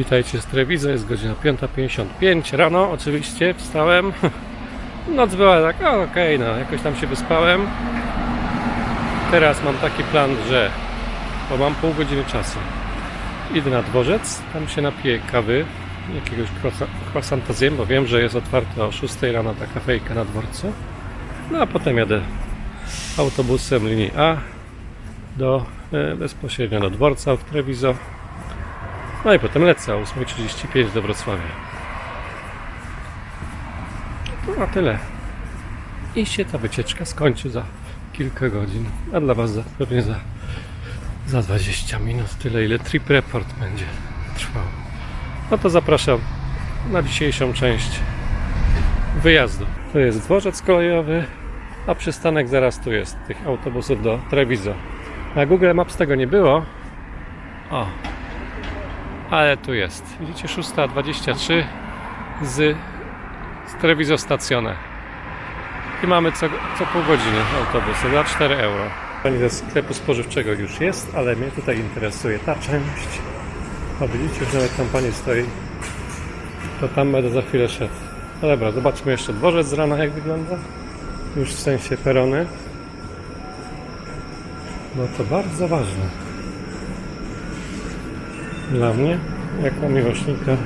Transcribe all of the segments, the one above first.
Witajcie z Trewizy, jest godzina 5.55 rano, oczywiście wstałem. Noc była tak, okej, no jakoś tam się wyspałem. Teraz mam taki plan, że bo mam pół godziny czasu. Idę na dworzec, tam się napiję kawy, jakiegoś croissa- croissanta zjem, bo wiem, że jest otwarta o 6 rano ta kafejka na dworcu. No a potem jadę autobusem linii A do, e, bezpośrednio do dworca w Treviso. No i potem lecę o 8.35 do Wrocławia. To na tyle. I się ta wycieczka skończy za kilka godzin. A dla Was za, pewnie za, za 20 minut. Tyle, ile trip report będzie trwał. No to zapraszam na dzisiejszą część wyjazdu. To jest dworzec kolejowy, a przystanek zaraz tu jest, tych autobusów do Treviso. Na Google Maps tego nie było. O, ale tu jest. Widzicie, 6.23 z, z Treviso Stacjone. I mamy co, co pół godziny autobusy za 4 euro. Pani ze sklepu spożywczego już jest, ale mnie tutaj interesuje ta część. O, widzicie, że nawet tam pani stoi. To tam będę za chwilę szedł. No dobra, zobaczmy jeszcze dworzec z rana jak wygląda. Już w sensie perony. No to bardzo ważne. Dla mnie, jako miłośnika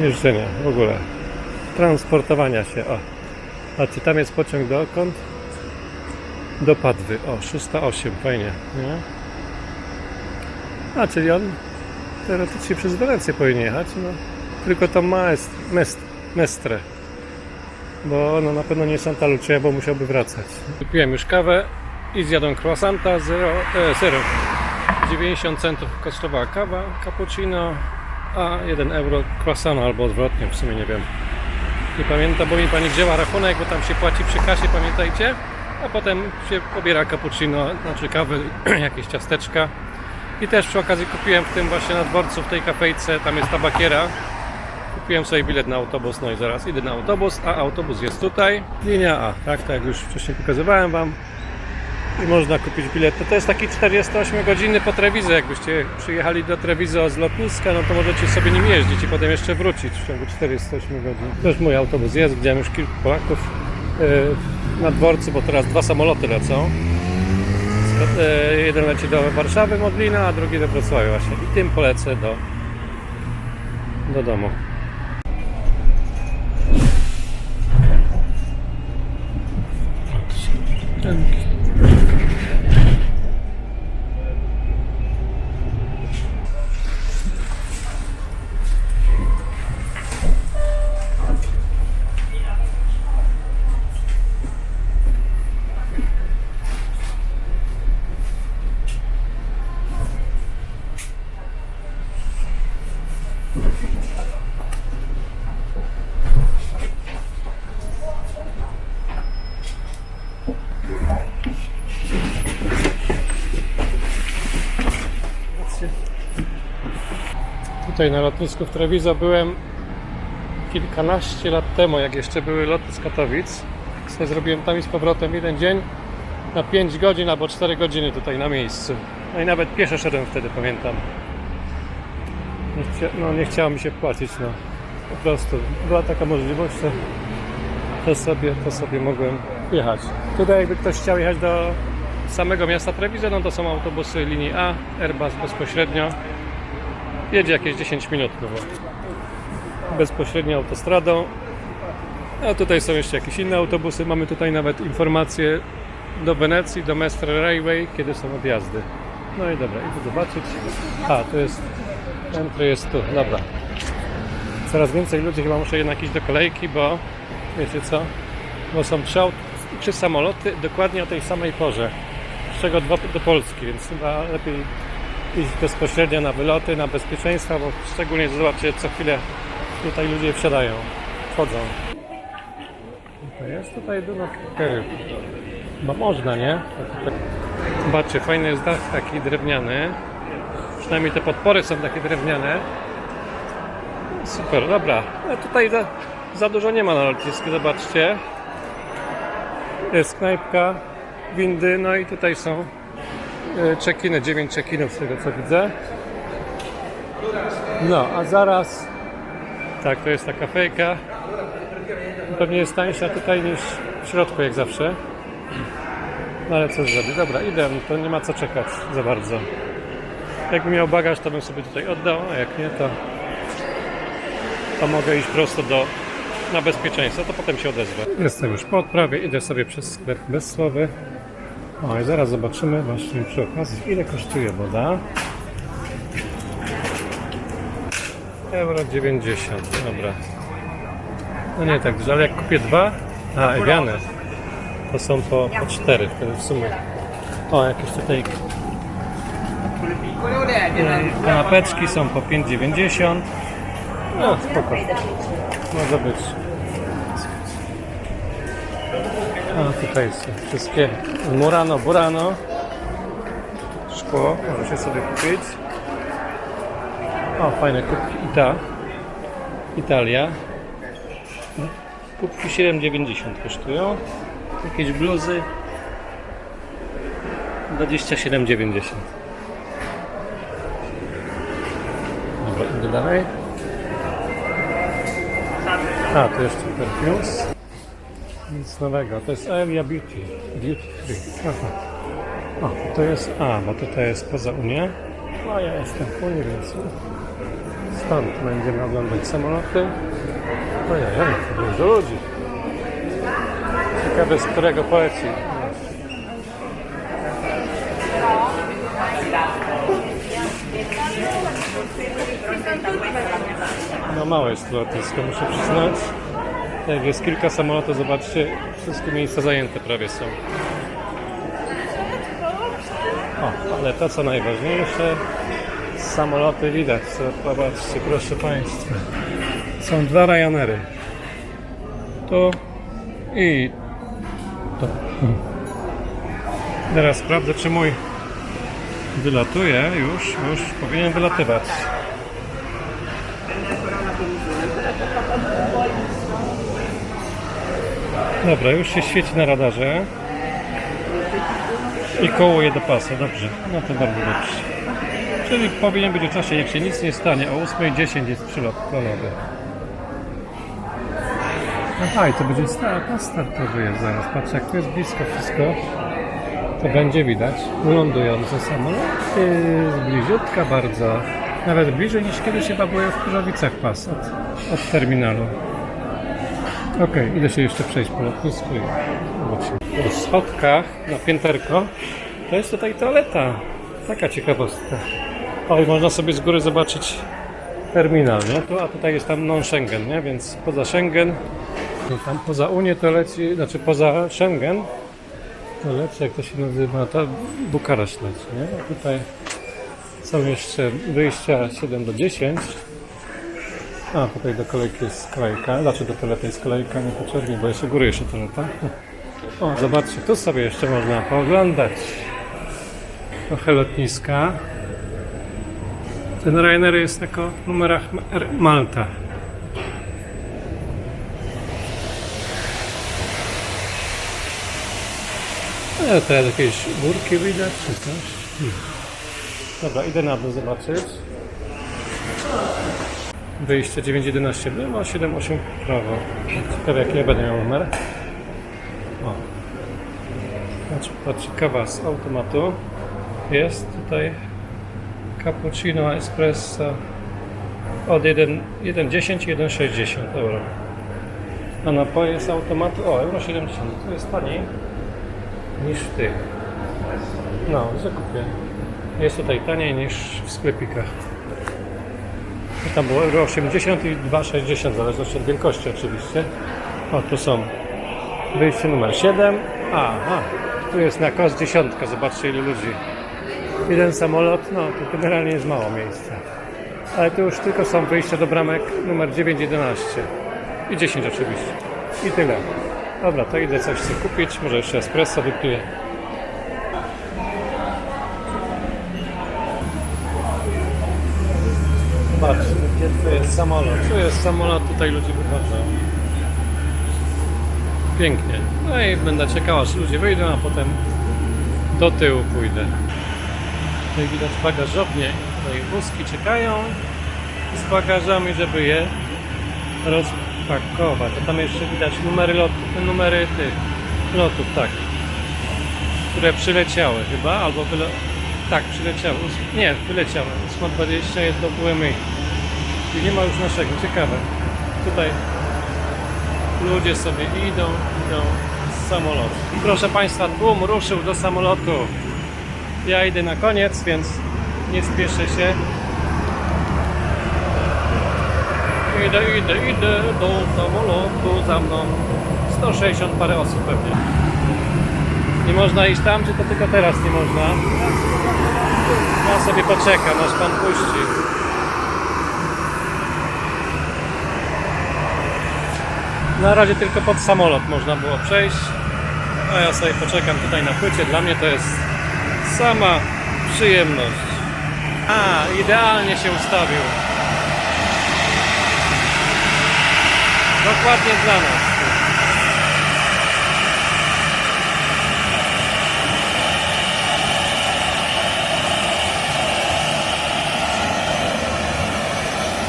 jeżdżenia w ogóle. Transportowania się. O. A czy tam jest pociąg dokąd? Do Padwy. O, 608, fajnie. Nie? A, czyli on teoretycznie przez Wenecję powinien jechać, no. Tylko to Maest, Mest, Mestre. Bo no na pewno nie Santa Lucia, bo musiałby wracać. Wypiłem już kawę i zjadłem croissanta 0, e, 0. 90 centów kosztowała kawa, cappuccino, a 1 euro croissant albo odwrotnie, w sumie nie wiem. Nie pamiętam, bo mi pani wzięła rachunek, bo tam się płaci przy kasie, pamiętajcie. A potem się pobiera cappuccino, znaczy kawę, jakieś ciasteczka. I też przy okazji kupiłem w tym właśnie na dworcu, w tej kafejce, tam jest tabakiera. Kupiłem sobie bilet na autobus, no i zaraz idę na autobus, a autobus jest tutaj. Linia A, tak, tak jak już wcześniej pokazywałem Wam. I można kupić bilet. To, jest taki 48 godziny po Treviso. Jakbyście przyjechali do Treviso z lotniska, no to możecie sobie nim jeździć i potem jeszcze wrócić w ciągu 48 godzin. Też mój autobus jest, widziałem już kilku Polaków yy, na dworcu, bo teraz dwa samoloty lecą. Yy, jeden leci do Warszawy, Modlina, a drugi do Wrocławia właśnie. I tym polecę do, do domu. Tutaj na lotnisku w Treviso byłem kilkanaście lat temu, jak jeszcze były loty z Katowic. Sobie zrobiłem tam i z powrotem jeden dzień na 5 godzin albo 4 godziny tutaj na miejscu. No i nawet pieszo szedłem wtedy, pamiętam. Nie, chcia, no, nie chciało mi się płacić, no. Po prostu była taka możliwość, to, to, sobie, to sobie mogłem jechać. Tutaj jakby ktoś chciał jechać do samego miasta Treviso, no to są autobusy linii A, Airbus bezpośrednio. Jedzie jakieś 10 minut no bezpośrednio autostradą. A tutaj są jeszcze jakieś inne autobusy. Mamy tutaj nawet informacje do Wenecji, do Mestre Railway, kiedy są odjazdy. No i dobra, idę zobaczyć. A, to jest. Entry jest tu, dobra. Coraz więcej ludzi chyba muszę jednak iść do kolejki, bo wiecie co? Bo są trzy, trzy samoloty dokładnie o tej samej porze. Z czego dwa do Polski, więc chyba lepiej iść bezpośrednio na wyloty, na bezpieczeństwo, bo szczególnie zobaczcie co chwilę tutaj ludzie wsiadają, wchodzą. To jest tutaj do Kery. Chyba można, nie? Zobaczcie, fajny jest dach taki drewniany. Przynajmniej te podpory są takie drewniane. Super, dobra. A tutaj za, za dużo nie ma na lotnisku, zobaczcie. Jest knajpka, windy, no i tutaj są check-iny, 9 check-inów z tego co widzę. No, a zaraz... Tak, to jest ta kafejka. Pewnie jest tańsza tutaj niż w środku, jak zawsze. No ale co zrobię? Dobra, idę, to nie ma co czekać za bardzo. Jakbym miał bagaż, to bym sobie tutaj oddał, a jak nie, to, to mogę iść prosto do, na bezpieczeństwo, to potem się odezwę. Jestem już po odprawie, idę sobie przez sklep bezsłowy. O, i zaraz zobaczymy właśnie przy okazji, ile kosztuje woda. Euro 90, dobra. No nie tak dużo, ale jak kupię dwa, a Ewiane, to są po, po cztery wtedy w sumie. O, jakieś tutaj kanapeczki są po 5,90. No, spoko. Może być. Tutaj są wszystkie Murano, Burano. Szkło, może się sobie kupić. O, fajne kubki. Ita. Italia. Kubki 7,90 kosztują. Jakieś bluzy 27,90. Dobra, idę dalej. A, tu jeszcze perfumes. Nic nowego. To jest Area Beauty. Beauty Free. Aha. O, to jest A, bo tutaj jest poza Unię. No ja jestem w Unii, więc stąd będziemy oglądać samoloty. Ojej, dużo ludzi. Ciekawe z którego poleci. No małe jest lotnisko, muszę przyznać. Jak jest kilka samolotów, zobaczcie, wszystkie miejsca zajęte prawie są. O, ale to co najważniejsze, samoloty widać. Zobaczcie, proszę Państwa. Są dwa Ryanery. Tu i to. Teraz sprawdzę, czy mój wylatuje już. Już powinien wylatywać. Dobra, już się świeci na radarze. I kołuje do pasa, dobrze. No to bardzo dobrze. Czyli powinien być o czasie, jak się nic nie stanie. O 8.10 jest przylot planowy. Aha, i to będzie start, pas startowy jest zaraz. Patrz, jak to jest blisko wszystko, to będzie widać lądujące samoloty z bliziutka bardzo. Nawet bliżej niż kiedyś chyba były w Kurzowicach pas od, od terminalu. Okej, idę się jeszcze przejść po lotnisku i. Po schodkach na pięterko to jest tutaj toaleta. Taka ciekawostka. O, i można sobie z góry zobaczyć terminal, nie? Tu, a tutaj jest tam non-Schengen, nie? Więc poza Schengen, tam poza Unię to leci, znaczy poza Schengen to leci, jak to się nazywa, to Bukareszt leci, nie? A tutaj są jeszcze wyjścia 7 do 10. A, tutaj do kolejki jest kolejka. Znaczy do toalety jest kolejka, nie po bo jeszcze góry jeszcze toaleta. O, zobaczcie, tu sobie jeszcze można pooglądać. Trochę lotniska. Ten Ryanair jest jako numerach Malta. No, teraz jakieś górki widać, czy coś. Dobra, idę na dół zobaczyć. Wyjście 9.11 w lewo, 7.8 w prawo. Ciekawe jaki ja będę miał numer. O. Patrz, patrz, kawa z automatu. Jest tutaj cappuccino, espresso od 1 1,10 i 1,60 euro. A napoje z automatu, o euro 70, to jest taniej niż w tych. No, w zakupie. Jest tutaj taniej niż w sklepikach. Tam było euro 80 i 2,60 w zależności od wielkości oczywiście. O, tu są wyjście numer 7. Aha, tu jest na kos dziesiątka, zobaczcie ile ludzi. Jeden samolot, no to generalnie jest mało miejsca. Ale tu już tylko są wyjścia do bramek numer 9, 11 i 10 oczywiście. I tyle. Dobra, to idę coś sobie kupić, może jeszcze espresso wypiję. Zobaczcie, gdzie tu jest samolot. Tu jest samolot, tutaj ludzie wychodzą. Pięknie. No i będę czekał aż ludzie wyjdą, a potem do tyłu pójdę. Tutaj widać bagażownię Tutaj wózki czekają z bagażami, żeby je rozpakować. A tam jeszcze widać numery lotów, numery tych lotów, tak. Które przyleciały chyba, albo wyle... Tak, przyleciały. Nie, wyleciały. 820 jest do WMI. Czyli nie ma już naszego. Ciekawe. Tutaj ludzie sobie idą, idą z samolotu. Proszę Państwa, tłum ruszył do samolotu. Ja idę na koniec, więc nie spieszę się. Idę, idę, idę do samolotu za mną. 160 parę osób pewnie. Nie można iść tam, czy to tylko teraz nie można? Ja sobie poczekam, aż Pan puści. Na razie tylko pod samolot można było przejść. A ja sobie poczekam tutaj na płycie. Dla mnie to jest sama przyjemność. A, idealnie się ustawił. Dokładnie dla nas.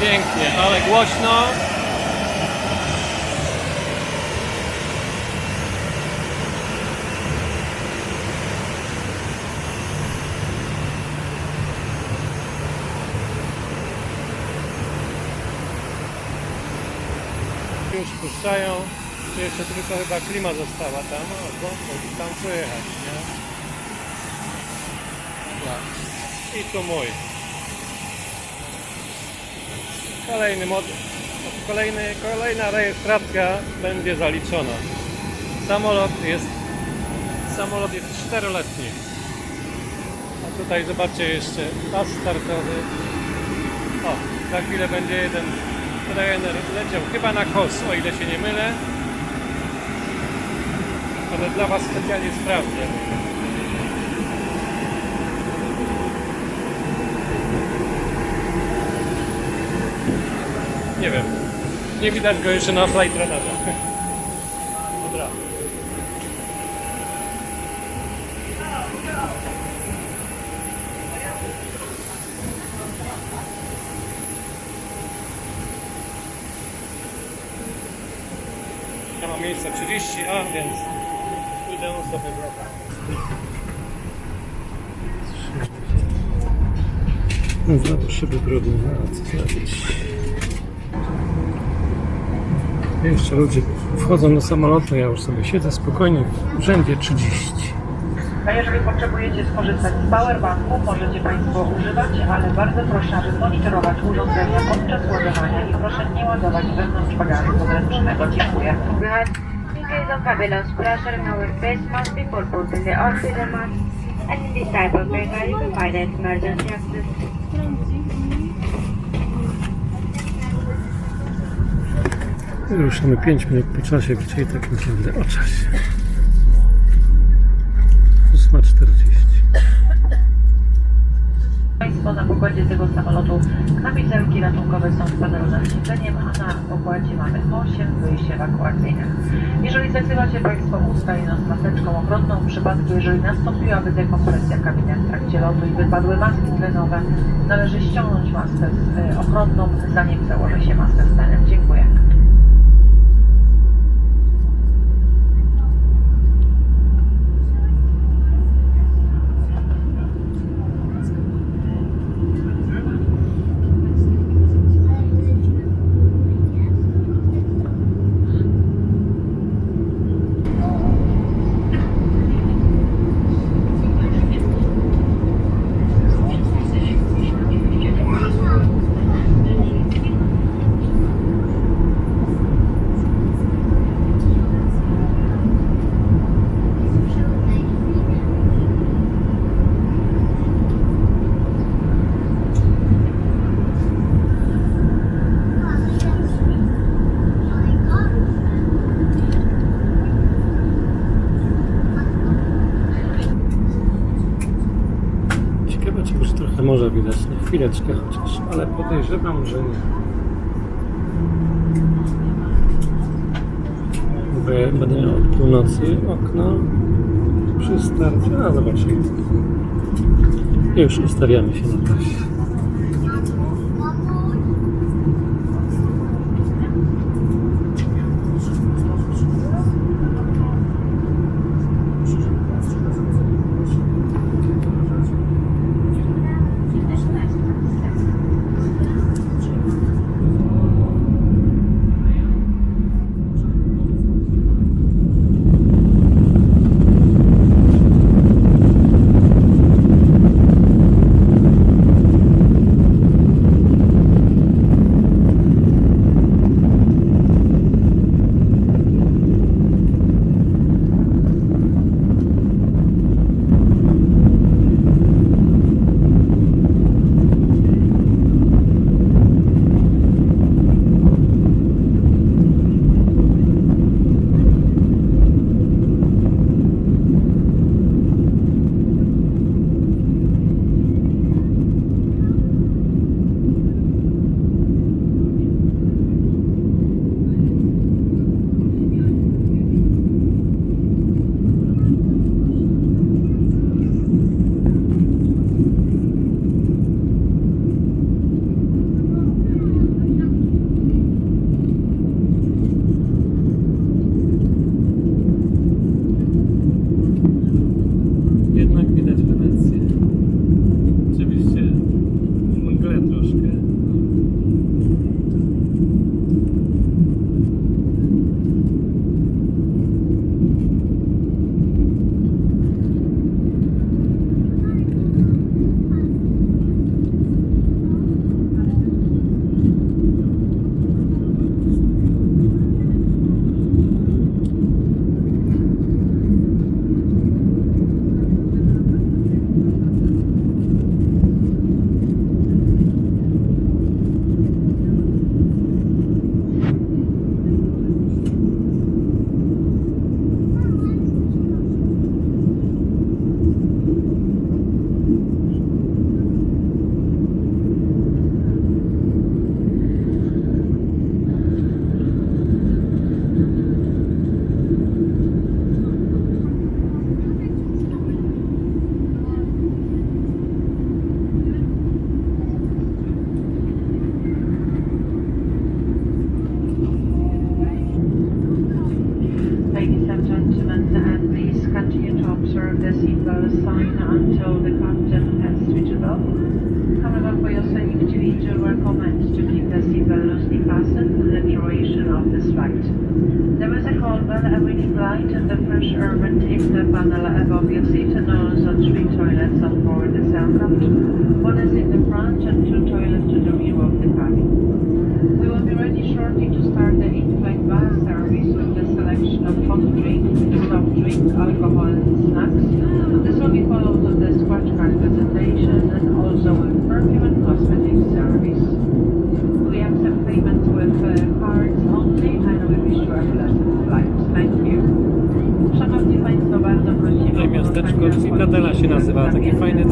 Pięknie, ale głośno. Już puszczają. Tu jeszcze tylko chyba klima została tam. O, bo, bo tam pojechać, nie? I tu mój. Kolejny kolejny, kolejna rejestracja będzie zaliczona. Samolot jest samolot jest czteroletni. A tutaj zobaczcie jeszcze pas startowy. O, za chwilę będzie jeden Ryanair leciał chyba na kos, o ile się nie mylę. Ale dla Was specjalnie sprawdzę. Nie wiem. Nie widać go jeszcze na flight radarze. Dobra. Ja mam miejsce 30A, więc idę sobie w lata. Znowu szyby brudne, a co zrobić? Jeszcze ludzie wchodzą do samolotu, ja już sobie siedzę spokojnie w rzędzie 30. A jeżeli potrzebujecie skorzystać z powerbanku, możecie Państwo używać, ale bardzo proszę, aby monitorować urządzenia podczas ładowania i proszę nie ładować wewnątrz bagażu podręcznego. Dziękuję. In case of fabulous pressure in our face must be put both in the oxygen mask and in this type of vehicle an emergency access. Ruszamy 5 minut po czasie, czyli tak naprawdę o czasie. 8.40. Państwo na pokładzie tego samolotu kamizelki ratunkowe są z panelonym siedzeniem, a na pokładzie mamy 8 wyjść ewakuacyjnych. Jeżeli zasyłacie Państwo usta i nos maseczką ochronną, w przypadku jeżeli nastąpiłaby dekompresja kabiny w trakcie lotu i wypadły maski tlenowe, należy ściągnąć maskę z, y, ochronną, zanim założy się maskę z tlenem. Dziękuję. Ciekawe, trochę może na chwileczkę chociaż, ale podejrzewam, że nie. Będę miał od północy okno przy starcie, a zobaczymy. Już ustawiamy się na pasie.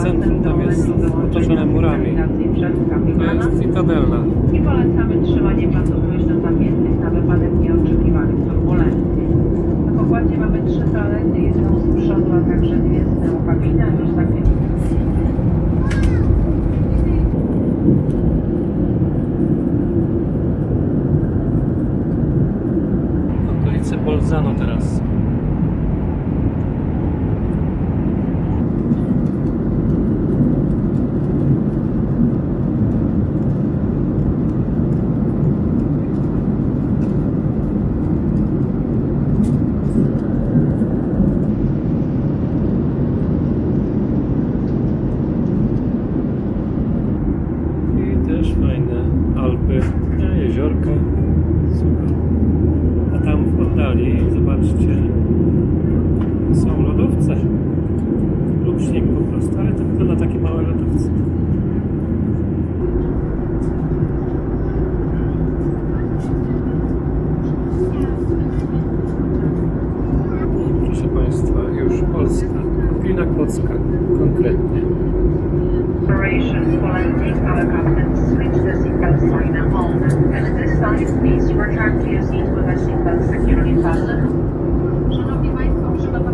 Dương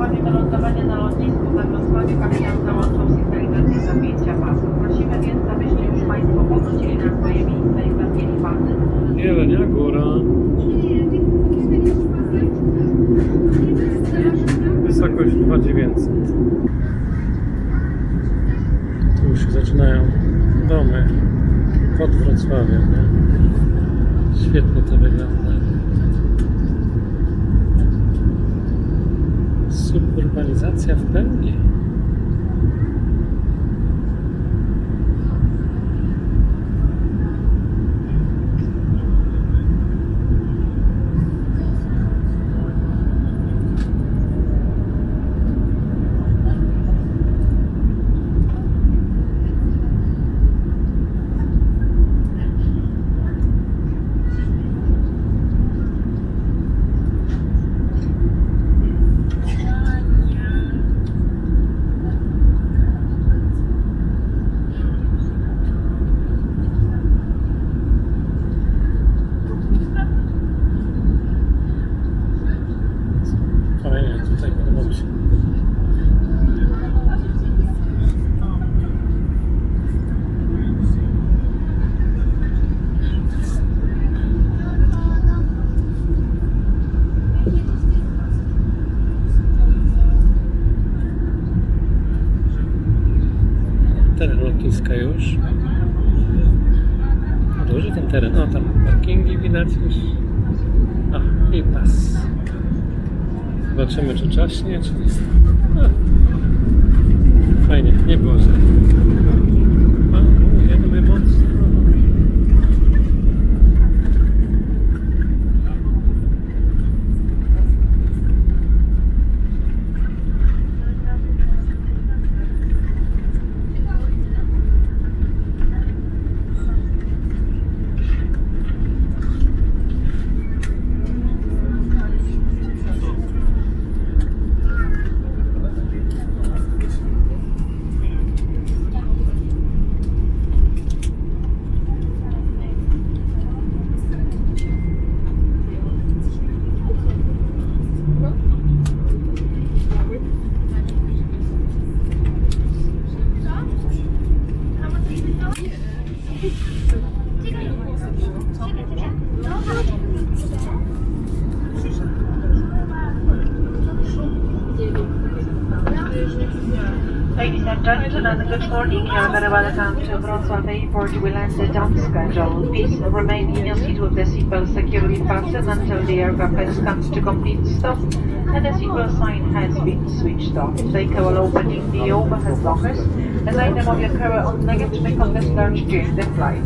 Zaproszenie do lądowania na lotnisku we Wrocławiu kapitan załączał sygnalizację zapięcia pasu. Prosimy więc, abyście już Państwo powrócili na swoje miejsca i zapięli pasy. Jelenia Góra. Wysokość 2900. Tu już się zaczynają domy pod Wrocławiem. Nie? Świetnie to wygląda. suburbanizacja w pełni. Zobaczymy, czy czaśnie, czy... No. Fajnie, nie było. Ladies and gentlemen, good morning and very welcome to Wrocław Airport. We landed on schedule. Please remain in your seat with the seatbelt securely fastened until the aircraft comes to complete stop and the seatbelt sign has been switched off. Take care opening the overhead lockers. As item of your carry-on luggage may contain large during the flight.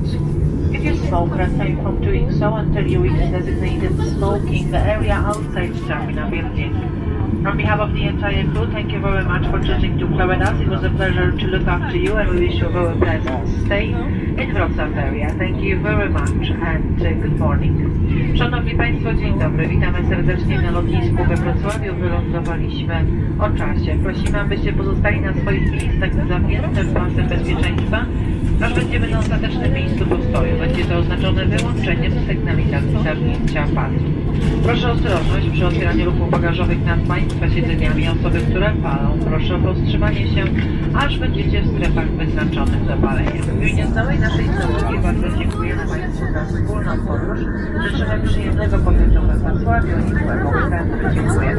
If you smoke, refrain from doing so until you reach designated smoking the area outside the terminal building. On behalf of the entire crew, thank you very much for choosing to fly with us. It was a pleasure to look after you and we wish you a very pleasant stay in Wrocław area. Thank you very much and uh, good morning. Szanowni Państwo, dzień dobry. Witamy serdecznie na lotnisku we Wrocławiu. Wylądowaliśmy o czasie. Prosimy, abyście pozostali na swoich miejscach z pasem bezpieczeństwa, aż będziemy na ostatecznym miejscu postoju. Będzie to oznaczone wyłączeniem sygnalizacji zamknięcia pasu. Proszę o ostrożność przy otwieraniu lufów bagażowych nad Państwa siedzeniami. Osoby, które palą, proszę o powstrzymanie się, aż będziecie w strefach wyznaczonych do palenia. W imieniu całej naszej załogi bardzo dziękujemy Państwu za wspólną podróż. Życzymy przyjemnego pobytu we Wrocławiu i miłego weekendu. Dziękuję.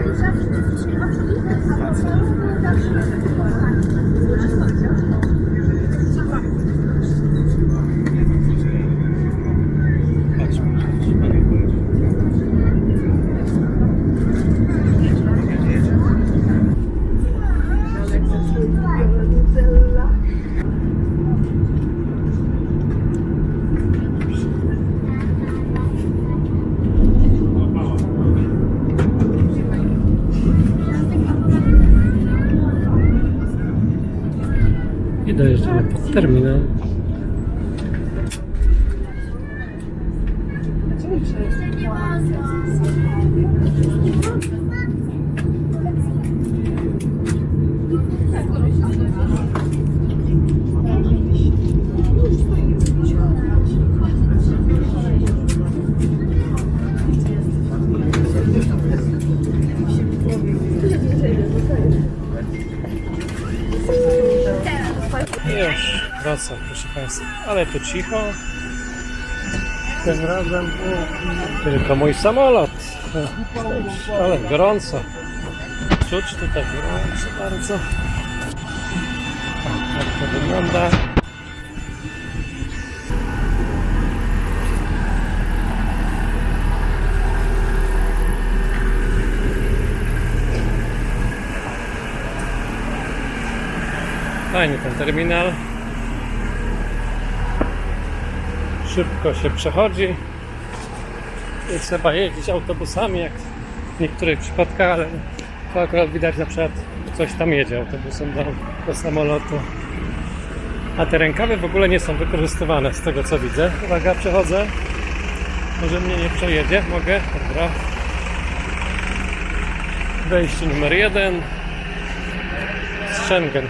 término Ale tu cicho. Tym razem tylko mój samolot. Ale gorąco. Czuć tutaj gorąco bardzo. Tak, tak to wygląda. Fajny ten terminal. Szybko się przechodzi. Nie trzeba jeździć autobusami jak w niektórych przypadkach, ale to akurat widać na przykład coś tam jedzie autobusem do, do samolotu. A te rękawy w ogóle nie są wykorzystywane z tego co widzę. Uwaga, przechodzę. Może mnie nie przejedzie. Mogę? Dobra. Wejście numer jeden. Schengen.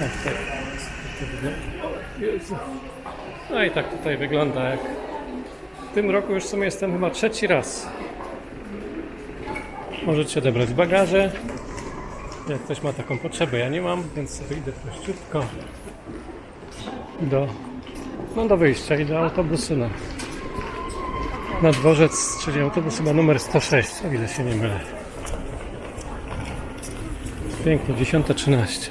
Tak, tak. No i tak tutaj wygląda jak w tym roku już w sumie jestem chyba trzeci raz. Możecie odebrać bagaże. Jak ktoś ma taką potrzebę, ja nie mam, więc sobie idę prościutko do, no do wyjścia i do autobusu na, na dworzec, czyli autobus chyba numer 106, o ile się nie mylę. Pięknie, 10.13.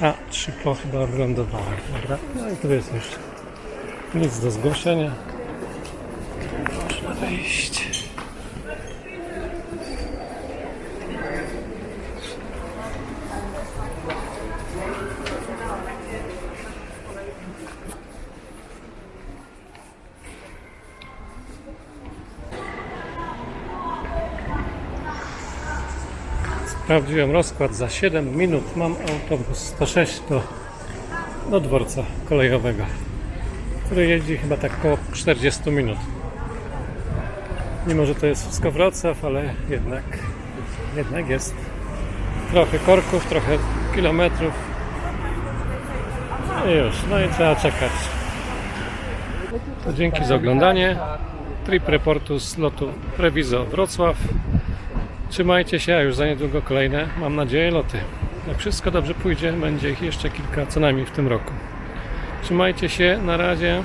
A, trzy po chyba wylądowałem. Dobra, no i tu jest już nic do zgłoszenia. Można wyjść. Sprawdziłem rozkład za 7 minut. Mam autobus 106 do, do dworca kolejowego, który jeździ chyba tak około 40 minut. Mimo, że to jest wszystko Wrocław, ale jednak, jednak jest trochę korków, trochę kilometrów. I już, no i trzeba czekać. To dzięki za oglądanie. Trip reportu z lotu Prewizo Wrocław. Trzymajcie się, a już za niedługo kolejne, mam nadzieję, loty. Jak wszystko dobrze pójdzie, będzie ich jeszcze kilka co najmniej w tym roku. Trzymajcie się, na razie.